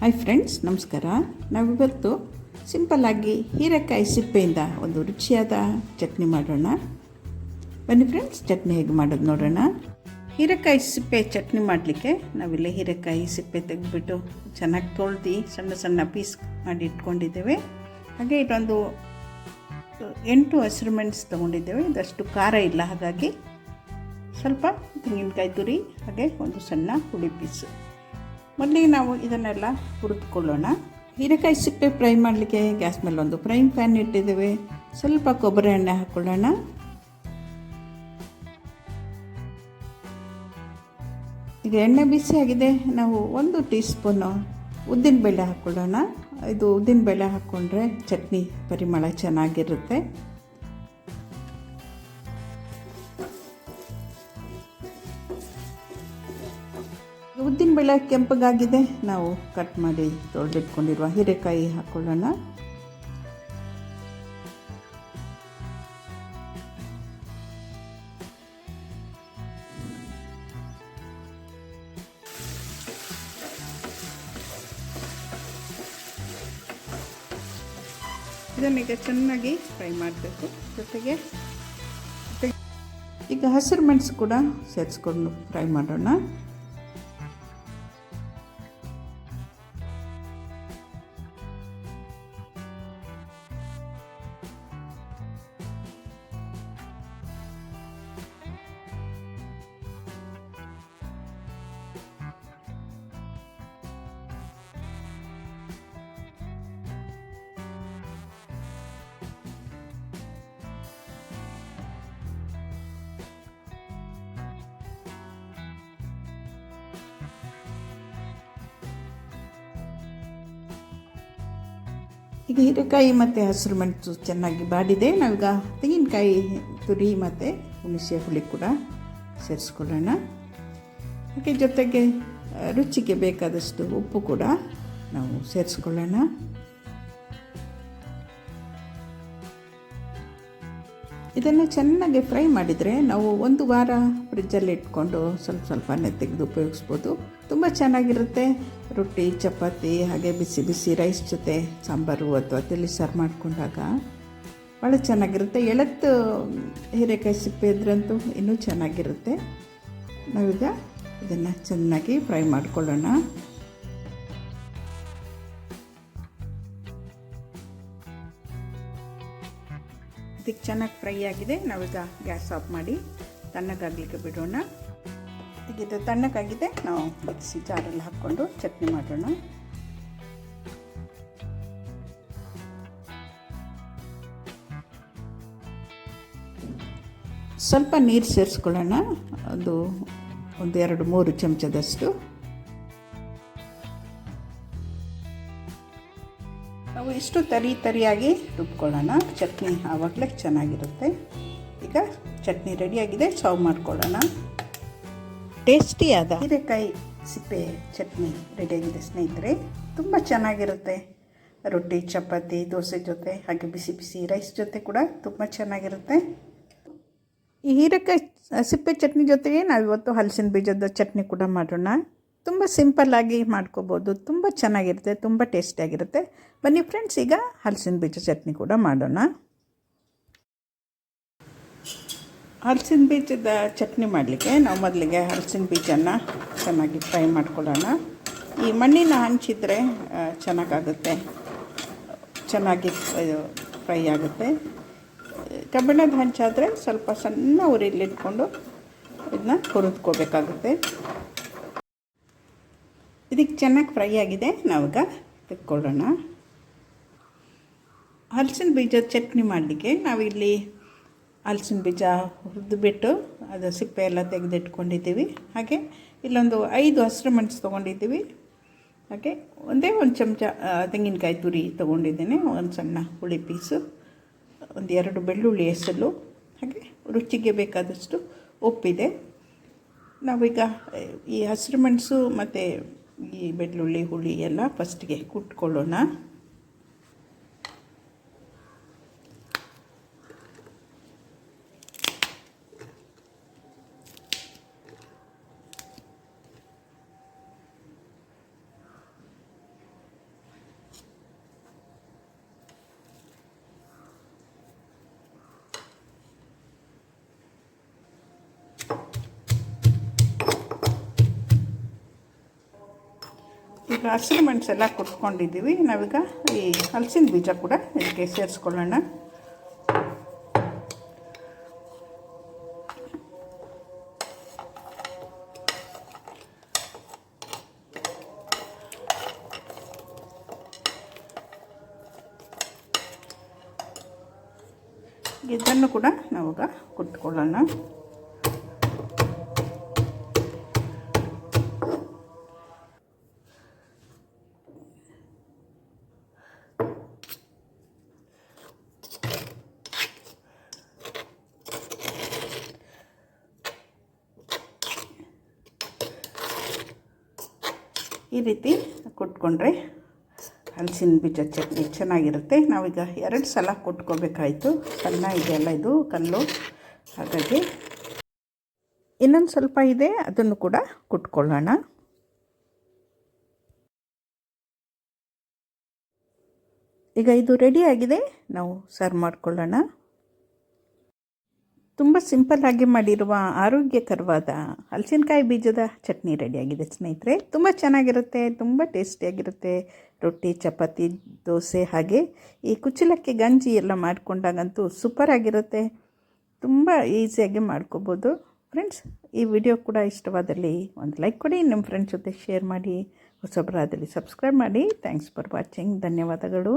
Hi friends ನಮಸ್ಕಾರ. ನಾವಿವತ್ತು ಸಿಂಪಲ್ಲಾಗಿ ಹೀರೆಕಾಯಿ ಸಿಪ್ಪೆಯಿಂದ ಒಂದು ರುಚಿಯಾದ ಚಟ್ನಿ ಮಾಡೋಣ. ಬನ್ನಿ ಫ್ರೆಂಡ್ಸ್ ಚಟ್ನಿ ಹೇಗೆ ಮಾಡೋದು ನೋಡೋಣ. ಹೀರೆಕಾಯಿ ಸಿಪ್ಪೆ ಚಟ್ನಿ ಮಾಡಲಿಕ್ಕೆ ನಾವಿಲ್ಲೇ ಹೀರೆಕಾಯಿ ಸಿಪ್ಪೆ ತೆಗೆದುಬಿಟ್ಟು ಚೆನ್ನಾಗಿ ತೊಳ್ದು ಸಣ್ಣ ಸಣ್ಣ ಪೀಸ್ ಮಾಡಿ ಇಟ್ಕೊಂಡಿದ್ದೇವೆ. ಹಾಗೆ ಇದೊಂದು ಎಂಟು ಹಸಿರು ಮೆಣಸು ತೊಗೊಂಡಿದ್ದೇವೆ. ಇದಷ್ಟು ಖಾರ ಇಲ್ಲ, ಹಾಗಾಗಿ ಸ್ವಲ್ಪ ತೆಂಗಿನಕಾಯಿ ತುರಿ ಹಾಗೆ ಒಂದು ಸಣ್ಣ ಹುಳಿ ಪೀಸು ಮೊದಲಿಗೆ ನಾವು ಇದನ್ನೆಲ್ಲ ಹುರಿದುಕೊಳ್ಳೋಣ. ಹೀರೆಕಾಯಿ ಸಿಪ್ಪೆ ಫ್ರೈ ಮಾಡಲಿಕ್ಕೆ ಗ್ಯಾಸ್ ಮೇಲೆ ಒಂದು ಫ್ರೈಂಗ್ ಪ್ಯಾನ್ ಇಟ್ಟಿದ್ದೇವೆ. ಸ್ವಲ್ಪ ಕೊಬ್ಬರಿ ಎಣ್ಣೆ ಹಾಕ್ಕೊಳ್ಳೋಣ ಈಗ ಎಣ್ಣೆ ಬಿಸಿ ಆಗಿದೆ. ನಾವು ಒಂದು ಟೀ ಸ್ಪೂನು ಉದ್ದಿನಬೇಳೆ ಹಾಕ್ಕೊಳ್ಳೋಣ ಇದು ಉದ್ದಿನಬೇಳೆ ಹಾಕ್ಕೊಂಡ್ರೆ ಚಟ್ನಿ ಪರಿಮಳ ಚೆನ್ನಾಗಿರುತ್ತೆ. ಉದ್ದಿನಬೇಳೆ ಕೆಂಪಗಾಗಿದೆ. ನಾವು ಕಟ್ ಮಾಡಿ ತೊಳೆದಿಟ್ಕೊಂಡಿರುವ ಹೀರೆಕಾಯಿ ಹಾಕ್ಕೊಳ್ಳೋಣ ಇದನ್ನೀಗ ಚೆನ್ನಾಗಿ ಫ್ರೈ ಮಾಡಬೇಕು. ಜೊತೆಗೆ ಈಗ ಹಸಿರು ಮೆಣಸು ಕೂಡ ಸೇರಿಸ್ಕೊಂಡು ಫ್ರೈ ಮಾಡೋಣ. ಈಗ ಹೀರೆಕಾಯಿ ಮತ್ತು ಹಸಿರು ಮೆಣಸು ಚೆನ್ನಾಗಿ ಬಾಡಿದೆ. ನಾವೀಗ ತೆಂಗಿನಕಾಯಿ ತುರಿ ಮತ್ತು ಹುಣಸೆ ಹುಳಿ ಕೂಡ ಸೇರಿಸ್ಕೊಳ್ಳೋಣ. ಹಾಗೆ ಜೊತೆಗೆ ರುಚಿಗೆ ಬೇಕಾದಷ್ಟು ಉಪ್ಪು ಕೂಡ ನಾವು ಸೇರಿಸ್ಕೊಳ್ಳೋಣ. ಇದನ್ನು ಚೆನ್ನಾಗಿ ಫ್ರೈ ಮಾಡಿದರೆ ನಾವು ಒಂದು ವಾರ ಫ್ರಿಜ್ಜಲ್ಲಿ ಇಟ್ಕೊಂಡು ಸ್ವಲ್ಪ ಸ್ವಲ್ಪನೇ ತೆಗೆದು ಉಪಯೋಗಿಸ್ಬೋದು. ತುಂಬ ಚೆನ್ನಾಗಿರುತ್ತೆ. ರೊಟ್ಟಿ, ಚಪಾತಿ, ಹಾಗೆ ಬಿಸಿ ಬಿಸಿ ರೈಸ್ ಜೊತೆ ಸಾಂಬಾರು ಅಥವಾ ತಿಳಿ ಸಾರು ಮಾಡಿಕೊಂಡಾಗ ಭಾಳ ಚೆನ್ನಾಗಿರುತ್ತೆ. ಎಳತ್ತು ಹೀರೆಕಾಯಿ ಸಿಪ್ಪೆ ಇದ್ರಂತೂ ಇನ್ನೂ ಚೆನ್ನಾಗಿರುತ್ತೆ. ನಾವೀಗ ಇದನ್ನು ಚೆನ್ನಾಗಿ ಫ್ರೈ ಮಾಡ್ಕೊಳ್ಳೋಣ. ಇದಕ್ಕೆ ಚೆನ್ನಾಗಿ ಫ್ರೈ ಆಗಿದೆ. ನಾವೀಗ ಗ್ಯಾಸ್ ಆಫ್ ಮಾಡಿ ತಣ್ಣಗಾಗಲಿಕ್ಕೆ ಬಿಡೋಣ. ಈಗ ಇದು ತಣ್ಣಗಾಗಿದೆ. ನಾವು ಮಿಕ್ಸಿ ಜಾರಲ್ಲಿ ಹಾಕ್ಕೊಂಡು ಚಟ್ನಿ ಮಾಡೋಣ. ಸ್ವಲ್ಪ ನೀರು ಸೇರಿಸ್ಕೊಳ್ಳೋಣ. ಅದು ಒಂದು ಎರಡು ಮೂರು ಚಮಚದಷ್ಟು. ನಾವು ಇಷ್ಟು ತರಿ ತರಿಯಾಗಿ ರುಬ್ಕೊಳ್ಳೋಣ ಚಟ್ನಿ ಆವಾಗಲೇ ಚೆನ್ನಾಗಿರುತ್ತೆ. ಈಗ ಚಟ್ನಿ ರೆಡಿಯಾಗಿದೆ ಸರ್ವ್ ಮಾಡ್ಕೊಳ್ಳೋಣ. ಟೇಸ್ಟಿಯಾದ ಹೀರೆಕಾಯಿ ಸಿಪ್ಪೆ ಚಟ್ನಿ ರೆಡಿಯಾಗಿದೆ ಸ್ನೇಹಿತರೆ. ತುಂಬ ಚೆನ್ನಾಗಿರುತ್ತೆ. ರೊಟ್ಟಿ ಚಪಾತಿ ದೋಸೆ ಜೊತೆ ಹಾಗೆ ಬಿಸಿ ಬಿಸಿ ರೈಸ್ ಜೊತೆ ಕೂಡ ತುಂಬ ಚೆನ್ನಾಗಿರುತ್ತೆ. ಈ ಹೀರೆಕಾಯಿ ಸಿಪ್ಪೆ ಚಟ್ನಿ ಜೊತೆಗೆ ನಾವಿವತ್ತು ಹಲಸಿನ ಬೀಜದ ಚಟ್ನಿ ಕೂಡ ಮಾಡೋಣ. ತುಂಬ ಸಿಂಪಲ್ಲಾಗಿ ಮಾಡ್ಕೋಬೋದು. ತುಂಬ ಚೆನ್ನಾಗಿರುತ್ತೆ, ತುಂಬ ಟೇಸ್ಟಿಯಾಗಿರುತ್ತೆ ಬನ್ನಿ ಫ್ರೆಂಡ್ಸ್, ಈಗ ಹಲಸಿನ ಬೀಜ ಚಟ್ನಿ ಕೂಡ ಮಾಡೋಣ. ಹಲಸಿನ ಬೀಜದ ಚಟ್ನಿ ಮಾಡಲಿಕ್ಕೆ ನಾವು ಮೊದಲಿಗೆ ಹಲಸಿನ ಬೀಜನ ಚೆನ್ನಾಗಿ ಫ್ರೈ ಮಾಡ್ಕೊಳ್ಳೋಣ. ಈ ಮಣ್ಣಿನ ಹಂಚಿದ್ರೆ ಚೆನ್ನಾಗಾಗುತ್ತೆ. ಚೆನ್ನಾಗಿ ಫ್ರೈ ಆಗುತ್ತೆ. ಕಬ್ಬಿಣದ ಹಂಚಾದರೆ ಸ್ವಲ್ಪ ಸಣ್ಣ ಉರಿಲಿಟ್ಕೊಂಡು ಇದನ್ನ ಹುರಿದ್ಕೋಬೇಕಾಗುತ್ತೆ. ಇದಕ್ಕೆ ಚೆನ್ನಾಗಿ ಫ್ರೈ ಆಗಿದೆ. ನಾವೀಗ ತೆಕ್ಕೊಳ್ಳೋಣ. ಹಲಸಿನ ಬೀಜದ ಚಟ್ನಿ ಮಾಡಲಿಕ್ಕೆ ನಾವಿಲ್ಲಿ ಹಲಸಿನ ಬೀಜ ಹುರಿದುಬಿಟ್ಟು ಅದು ಸಿಪ್ಪೆ ಎಲ್ಲ ತೆಗೆದಿಟ್ಕೊಂಡಿದ್ದೀವಿ. ಹಾಗೆ ಇಲ್ಲೊಂದು ಐದು ಹಸಿರು ಮೆಣಸು ತೊಗೊಂಡಿದ್ದೀವಿ. ಹಾಗೆ ಒಂದೇ ಒಂದು ಚಮಚ ತೆಂಗಿನಕಾಯಿ ತುರಿ ತೊಗೊಂಡಿದ್ದೇನೆ, ಒಂದು ಸಣ್ಣ ಹುಳಿ ಪೀಸು, ಒಂದು ಎರಡು ಬೆಳ್ಳುಳ್ಳಿ ಎಸಲು ಹಾಗೆ ರುಚಿಗೆ ಬೇಕಾದಷ್ಟು ಉಪ್ಪಿದೆ. ನಾವೀಗ ಈ ಹಸಿರು ಮೆಣಸು ಮತ್ತು ಈ ಬೆಳ್ಳುಳ್ಳಿ ಹುಳಿ ಎಲ್ಲ ಫಸ್ಟಿಗೆ ಕುಟ್ಕೊಳ್ಳೋಣ. ಹಸಿರು ಮೆಣಸೆಲ್ಲ ಕುಟ್ಕೊಂಡಿದ್ದೀವಿ. ನಾವೀಗ ಈ ಹಲಸಿನ ಬೀಜ ಕೂಡ ಇದಕ್ಕೆ ಸೇರಿಸ್ಕೊಳ್ಳೋಣ. ಇದನ್ನು ಕೂಡ ನಾವೀಗ ಕುಟ್ಕೊಳ್ಳೋಣ. ಈ ರೀತಿ ಕುಟ್ಕೊಂಡ್ರೆ ಹಲಸಿನ ಬೀಜ ಚಟ್ನಿ ಚೆನ್ನಾಗಿರುತ್ತೆ. ನಾವೀಗ ಎರಡು ಸಲ ಕುಟ್ಕೋಬೇಕಾಯಿತು. ಸಣ್ಣ ಇದೆಯಲ್ಲ ಇದು, ಕಲ್ಲು. ಹಾಗಾಗಿ ಇನ್ನೊಂದು ಸ್ವಲ್ಪ ಇದೆ, ಅದನ್ನು ಕೂಡ ಕುಟ್ಕೊಳ್ಳೋಣ. ಈಗ ಇದು ರೆಡಿಯಾಗಿದೆ ನಾವು ಸರ್ವ್ ಮಾಡ್ಕೊಳ್ಳೋಣ. ತುಂಬ ಸಿಂಪಲ್ಲಾಗಿ ಮಾಡಿರುವ ಆರೋಗ್ಯಕರವಾದ ಹಲಸಿನಕಾಯಿ ಬೀಜದ ಚಟ್ನಿ ರೆಡಿಯಾಗಿದೆ ಸ್ನೇಹಿತರೆ. ತುಂಬ ಚೆನ್ನಾಗಿರುತ್ತೆ, ತುಂಬ ಟೇಸ್ಟಿಯಾಗಿರುತ್ತೆ. ರೊಟ್ಟಿ, ಚಪಾತಿ, ದೋಸೆ ಹಾಗೆ ಈ ಕುಚ್ಚಲಕ್ಕಿ, ಗಂಜಿ ಎಲ್ಲ ಮಾಡಿಕೊಂಡಾಗಂತೂ ಸೂಪರಾಗಿರುತ್ತೆ ತುಂಬ ಈಸಿಯಾಗಿ ಮಾಡ್ಕೋಬೋದು. ಫ್ರೆಂಡ್ಸ್, ಈ ವಿಡಿಯೋ ಕೂಡ ಇಷ್ಟವಾದಲ್ಲಿ ಒಂದು ಲೈಕ್ ಕೊಡಿ, ನಿಮ್ಮ ಫ್ರೆಂಡ್ಸ್ ಜೊತೆ ಶೇರ್ ಮಾಡಿ, ಹೊಸಬರಾದಲ್ಲಿ ಸಬ್ಸ್ಕ್ರೈಬ್ ಮಾಡಿ. Thanks for watching. ಧನ್ಯವಾದಗಳು.